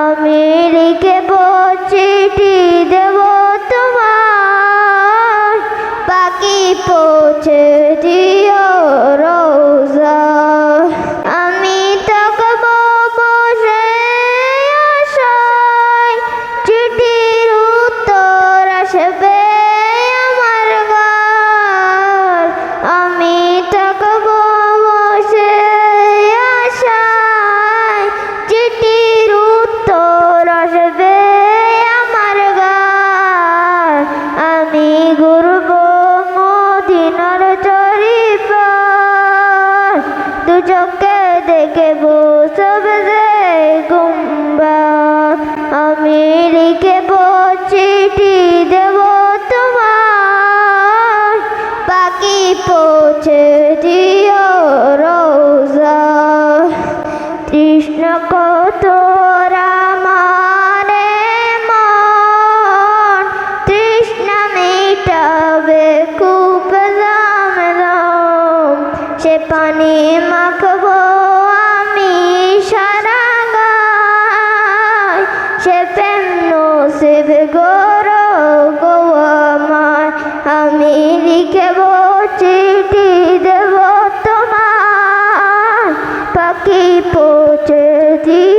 আমি লিখে চিঠি দেব তোমার। পাখি পৌঁছে দিও আমি ঘুরব মদিনার চরিপার দু চোখে দেখব সবজে গুম্বার। আমি লিখে চিঠি দেব তোমার। পাখি পৌঁছে দিও রোজা। কৃষ্ণ কত সে পানি মাখবো আমি সারা গায়। সে প্রেম নসিব গোর গো আমার। আমি লিখেব, চিঠি দেব তোমার পাখি পৌঁছে দিয়ে